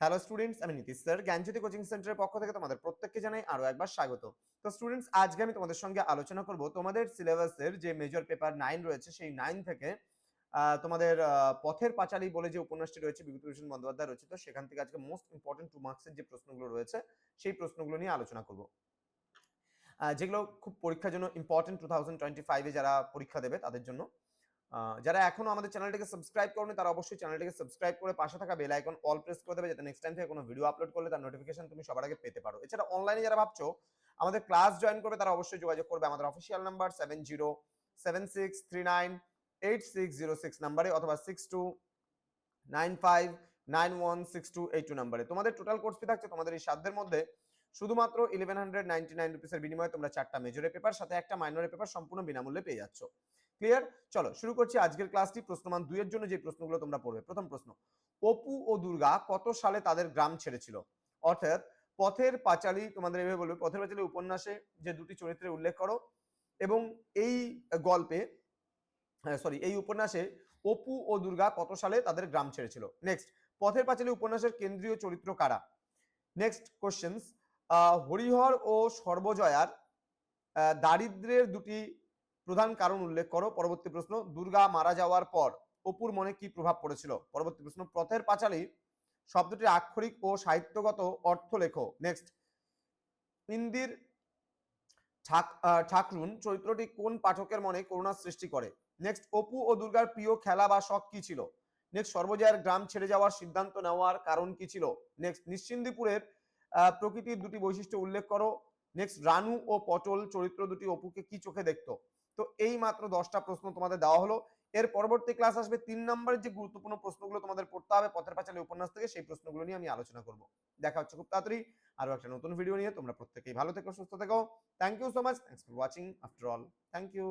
Hello students আমি Nitish sir জ্ঞানজ্যোতি coaching সেন্টারের পক্ষ থেকে তোমাদের প্রত্যেককে জানাই আরও একবার স্বাগত। তো স্টুডেন্টস আজকে আমি তোমাদের সঙ্গে আলোচনা করব তোমাদের সিলেবাসের যে মেজর পেপার নাইন রয়েছে, সেই নাইন থেকে তোমাদের পথের পাঁচালী বলে যে উপন্যাসটি রয়েছে, বিভূতিভূষণ বন্দ্যোপাধ্যায় রচিত, সেখান থেকে আজকে মোস্ট ইম্পর্টেন্ট টু মার্কসের যে প্রশ্নগুলো রয়েছে, সেই প্রশ্নগুলো নিয়ে আলোচনা করব। যেগুলো খুব পরীক্ষার জন্য ইম্পর্টেন্ট টু থাউজেন্ড টোয়েন্টি ফাইভে যারা পরীক্ষা দেবে, তাদের জন্য। যারা এখনও আমাদের চ্যানেলটিকে সাবস্ক্রাইব করনি, তারা অবশ্যই চ্যানেলটিকে সাবস্ক্রাইব করে পাশে থাকা বেল আইকন অল প্রেস করে দেবে, যাতে নেক্সট টাইম থেকে কোনো ভিডিও আপলোড করলে তার নোটিফিকেশন তুমি সবার আগে পেতে পারো। এছাড়া অনলাইনে যারা ভাবছ, আমাদের ক্লাস জয়েন করবে, তারা অবশ্যই যোগাযোগ করবে আমাদের official number seven zero seven six three nine eight six zero six নাম্বারে অথবা six two nine five nine one six two eight two নাম্বারে তোমাদের টোটাল কোর্স ফি থাকছে তোমাদের এই সাধ্যের মধ্যে শুধুমাত্র ইলেভেন হান্ড্রেড নাইনটি নাইন রুপিসের বিনিময়ে তোমরা চারটা মেজরের পেপার সাথে একটা মাইনরের পেপার সম্পূর্ণ বিনামূল্যে পেয়ে যাচ্ছ। ক্লিয়ার চলো শুরু করছি আজকের ক্লাসটি প্রশ্নমান দুইয়ের জন্য যে প্রশ্নগুলো তোমরা পড়বে। প্রথম প্রশ্ন অপু ও দুর্গা কত সালে তাদের গ্রাম ছেড়েছিল? অর্থাৎ পথের পাঁচালী তোমাদের এভাবে বলবে পথের পাঁচালী উপন্যাসে যে দুটি চরিত্রের উল্লেখ করো এবং এই গল্পে সরি এই উপন্যাসে অপু ও দুর্গা কত সালে তাদের গ্রাম ছেড়েছিল? নেক্সট পথের পাঁচালী উপন্যাসের কেন্দ্রীয় চরিত্র কারা? নেক্সট কোশ্চেন্স হরিহর ও সর্বজয়ার আহ, দারিদ্র্যের দুটি প্রধান কারণ উল্লেখ করো, পরবর্তী প্রশ্ন, দুর্গা মারা যাওয়ার পর অপুর মনে কি প্রভাব পড়েছিল? পরবর্তী প্রশ্ন, পথের পাঁচালী শব্দটির আক্ষরিক ও সাহিত্যগত অর্থ লেখো। নেক্সট ইন্দির ঠাকরুন চরিত্রটি কোন পাঠকের মনে করুণা সৃষ্টি করে? নেক্সট অপু ও দুর্গার প্রিয় খেলা বা শখ কি ছিল? নেক্সট সর্বজয়ার গ্রাম ছেড়ে যাওয়ার সিদ্ধান্ত নেওয়ার কারণ কি ছিল? নেক্সট নিশ্চিন্দিপুরের প্রকৃতির দুটি বৈশিষ্ট্য উল্লেখ করো। নেক্সট রানু ও পটল চরিত্র দুটি অপুকে কি চোখে দেখতো? তো এই মাত্র দশটা প্রশ্ন তোমাদের দেওয়া হলো। এর পরবর্তী ক্লাস আসবে তিন নম্বরের যে গুরুত্বপূর্ণ প্রশ্নগুলো তোমাদের পড়তে হবে পথের পাঁচালী উপন্যাস থেকে, সেই প্রশ্নগুলো নিয়ে আমি আলোচনা করব। দেখা হচ্ছে খুব তাড়াতাড়ি। আরও একটা নতুন ভিডিও নিয়ে তোমরা প্রত্যেকেই ভালো থেকো, সুস্থ থেকো। Thank you so much thanks for watching after all thank you